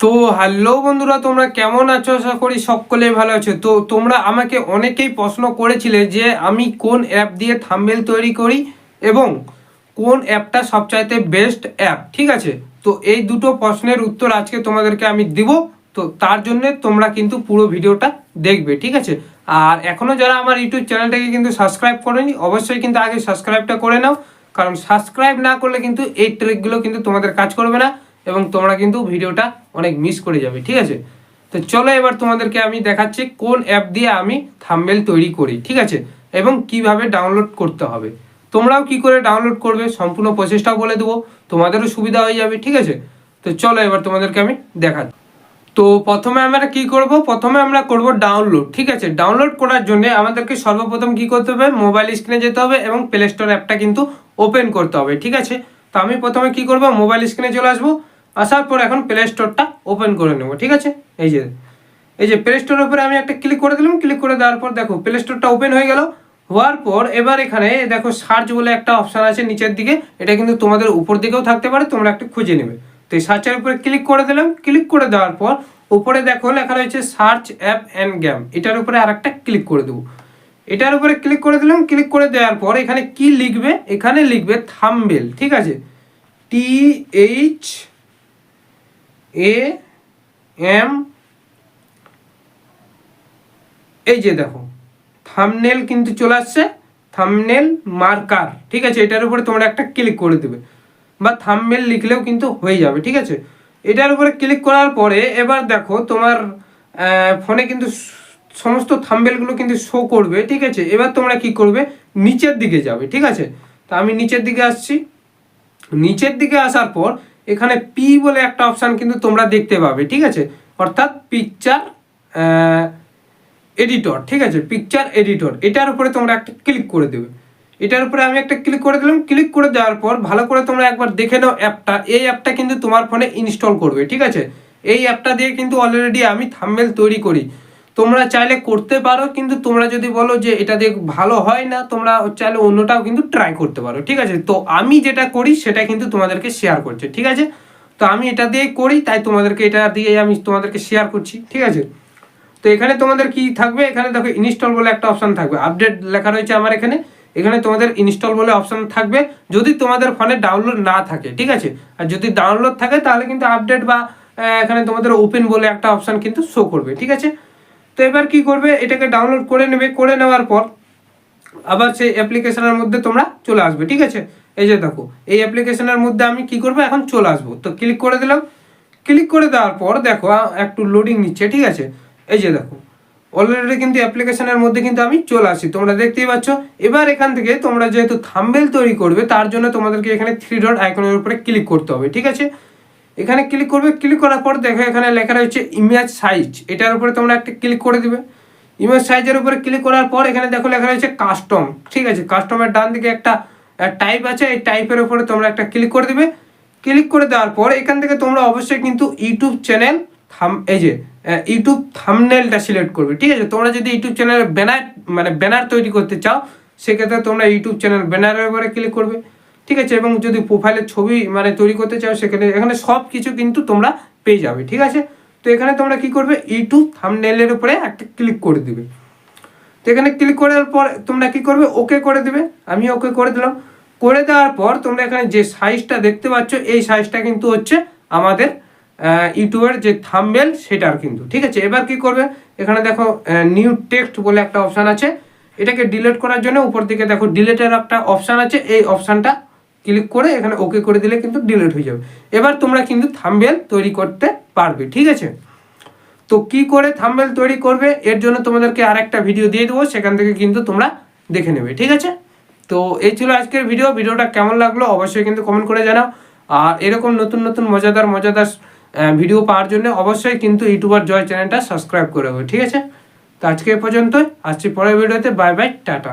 তো হ্যালো বন্ধুরা, তোমরা কেমন আছো? আশা করি সকলেই ভালো আছো। তো তোমরা আমাকে অনেকেই প্রশ্ন করেছিলে যে আমি কোন অ্যাপ দিয়ে থাম্বেল তৈরি করি এবং কোন অ্যাপটা সবচাইতে বেস্ট অ্যাপ ঠিক আছে? তো এই দুটো প্রশ্নের উত্তর আজকে তোমাদেরকে আমি দিব। তো তার জন্য তোমরা কিন্তু পুরো ভিডিওটা দেখবে, ঠিক আছে? আর এখনও যারা আমার ইউটিউব চ্যানেলটাকে কিন্তু সাবস্ক্রাইব করেনি, অবশ্যই কিন্তু আগে সাবস্ক্রাইবটা করে নাও। কারণ সাবস্ক্রাইব না করলে কিন্তু এই ট্রিকগুলো কিন্তু তোমাদের কাজ করবে না। এবং তোমরা কিন্তু ভিডিওটা অনেক মিস করে যাবে, ঠিক আছে? তো চলো এবার তোমাদেরকে আমি দেখাচ্ছি কোন অ্যাপ দিয়ে আমি থাম্বেল তৈরি করি, ঠিক আছে? এবং কীভাবে ডাউনলোড করতে হবে। তোমরাও কি করে ডাউনলোড করবে সম্পূর্ণ প্রসেসটাও বলে দেবো, তোমাদেরও সুবিধা হয়ে যাবে, ঠিক আছে? তো চলো এবার তোমাদেরকে আমি দেখাচ্ছি। তো প্রথমে আমরা কি করব? প্রথমে আমরা করব ডাউনলোড ঠিক আছে? ডাউনলোড করার জন্য আমাদেরকে সর্বপ্রথম কি করতে হবে? মোবাইল স্ক্রিনে যেতে হবে এবং প্লে স্টোর অ্যাপটা কিন্তু ওপেন করতে হবে, ঠিক আছে? তো আমি প্রথমে কি করব? মোবাইল স্ক্রিনে চলে আসব। আসার পর এখন প্লে স্টোরটা ওপেন করে নেব, ঠিক আছে? এই যে এই যে প্লে স্টোরের উপরে আমি একটা ক্লিক করে দিলাম ক্লিক করে দেওয়ার পর দেখো প্লে স্টোরটা ওপেন হয়ে গেল। হওয়ার পর এবার এখানে দেখো সার্চ বলে একটা অপশান আছে নিচের দিকে, এটা কিন্তু তোমাদের উপর দিকেও থাকতে পারে, তোমরা একটু খুঁজে নেবে। তো এই সার্চের উপরে ক্লিক করে দিলাম ক্লিক করে দেওয়ার পর উপরে দেখো লেখা রয়েছে সার্চ অ্যাপ অ্যান্ড গেম এটার উপরে আর একটা ক্লিক করে দেবো। এটার উপরে ক্লিক করে দিলাম ক্লিক করে দেওয়ার পর এখানে কি লিখবে? এখানে লিখবে থাম্বেল ঠিক আছে? টি এইচ এ এম এই যে দেখো থামনেল কিন্তু চলে আসছে থামনেল মার্কার ঠিক আছে? এটার উপরে তোমরা একটা ক্লিক করে দেবে। বা থামমেল লিখলেও কিন্তু হয়ে যাবে, ঠিক আছে? এটার উপরে ক্লিক করার পরে এবার দেখো, তোমার ফোনে কিন্তু সমস্ত থাম্বেলগুলো কিন্তু শো করবে, ঠিক আছে? এবার তোমরা কি করবে? নিচের দিকে যাবে, ঠিক আছে? তো আমি নিচের দিকে আসছি। নিচের দিকে আসার পর এখানে পি বলে একটা অপশান কিন্তু তোমরা দেখতে পাবে, ঠিক আছে? অর্থাৎ পিকচার এডিটর ঠিক আছে? পিকচার এডিটর এটার উপরে তোমরা একটা ক্লিক করে দেবে। এটার উপরে আমি একটা ক্লিক করে দিলাম ক্লিক করে দেওয়ার পর ভালো করে তোমরা একবার দেখে নাও অ্যাপটা এই অ্যাপটা কিন্তু তোমার ফোনে ইনস্টল করবে, ঠিক আছে? এই অ্যাপটা দিয়ে কিন্তু অলরেডি আমি থাম্বেল তৈরি করি। তোমরা চাইলে করতে পারো, কিন্তু তোমরা যদি বলো যে এটা দিয়ে ভালো হয় না, তোমরা চাইলে অন্যটাও কিন্তু ট্রাই করতে পারো, ঠিক আছে? তো আমি যেটা করি, সেটা কিন্তু তোমাদেরকে শেয়ার করছি, ঠিক আছে? তো আমি এটা দিয়ে করি, তাই তোমাদেরকে এটা দিয়ে আমি তোমাদেরকে শেয়ার করছি, ঠিক আছে? তো এখানে তোমাদের কি থাকবে? এখানে দেখো ইনস্টল বলে একটা অপশান থাকবে আপডেট লেখা রয়েছে আমার এখানে। এখানে তোমাদের ইনস্টল বলে অপশান থাকবে, যদি তোমাদের ফোনে ডাউনলোড না থাকে, ঠিক আছে? আর যদি ডাউনলোড থাকে, তাহলে কিন্তু আপডেট বা এখানে তোমাদের ওপেন বলে একটা অপশান কিন্তু শো করবে, ঠিক আছে? তো এবার কি করবে? এটাকে ডাউনলোড করে নেবে। করে নেওয়ার পর আবার সেই অ্যাপ্লিকেশনের মধ্যে তোমরা চলে আসবে। ঠিক আছে? এই যে দেখো, এই অ্যাপ্লিকেশনের মধ্যে আমি কি করব? এখন চলে আসব। তো ক্লিক করে দিলাম। ক্লিক করে দেওয়ার পর দেখো একটু লোডিং নিচ্ছে। ঠিক আছে? এই যে দেখো অলরেডি কিন্তু অ্যাপ্লিকেশনের মধ্যে কিন্তু আমি চলে আসি তোমরা দেখতেই পাচ্ছ। এবার এখান থেকে তোমরা যেহেতু থাম্বেল তৈরি করবে, তার জন্য তোমাদেরকে এখানে থ্রি ডট আইকনের উপরে ক্লিক করতে হবে। ঠিক আছে? এখানে ক্লিক করবে ক্লিক করার পর দেখো এখানে লেখা রয়েছে ইমেজ সাইজ এটার উপরে তোমরা একটা ক্লিক করে দিবে। ইমেজ সাইজের উপরে ক্লিক করার পর এখানে দেখো লেখা রয়েছে কাস্টম ঠিক আছে কাস্টমের ডান দিকে একটা টাইপ আছে, এই টাইপের উপরে তোমরা একটা ক্লিক করে দিবে। ক্লিক করে দেওয়ার পর এখান থেকে তোমরা অবশ্যই কিন্তু ইউটিউব চ্যানেল থাম এই যে ইউটিউব থামনেলটা সিলেক্ট করবে। ঠিক আছে, তোমরা যদি ইউটিউব চ্যানেলের ব্যানার মানে ব্যানার তৈরি করতে চাও, সেক্ষেত্রে তোমরা ইউটিউব চ্যানেল ব্যানারের উপরে ক্লিক করবে। ঠিক আছে? এবং যদি প্রোফাইলের ছবি মানে তৈরি করতে চাও, সেখানে এখানে সব কিছু কিন্তু তোমরা পেয়ে যাবে, ঠিক আছে? তো এখানে তোমরা কি করবে? ইউটিউব থামনেলের উপরে একটা ক্লিক করে দিবে। তো এখানে ক্লিক করার পর তোমরা কি করবে? ওকে করে দিবে। আমি ওকে করে দিলাম। করে দেওয়ার পর তোমরা এখানে যে সাইজটা দেখতে পাচ্ছ, এই সাইজটা কিন্তু হচ্ছে আমাদের ইউটিউবের যে থামবেল সেটার কিন্তু, ঠিক আছে? এবার কি করবে? এখানে দেখো নিউ টেক্সট বলে একটা অপশান আছে। এটাকে ডিলিট করার জন্য উপর দিকে দেখো ডিলেটের একটা অপশান আছে। এই অপশানটা ক্লিক করে এখানে ওকে করে দিলে কিন্তু ডিলিট হয়ে যাবে। এবার তোমরা কিন্তু থামবেল তৈরি করতে পারবে, ঠিক আছে? তো কি করে থামবেল তৈরি করবে? এর জন্য তোমাদেরকে আর একটা ভিডিও দিয়ে দেবো, সেখান থেকে কিন্তু তোমরা দেখে নেবে, ঠিক আছে? তো এই ছিল আজকের ভিডিও ভিডিওটা কেমন লাগল অবশ্যই কিন্তু কমেন্ট করে জানাও। আর এরকম নতুন নতুন, মজাদার মজাদার ভিডিও পাওয়ার জন্য অবশ্যই কিন্তু ইউটিউবার জয় চ্যানেলটা সাবস্ক্রাইব করে হবে ঠিক আছে? তো আজকে এ পর্যন্তই, আসছি পরের ভিডিওতে বাই বাই টাটা।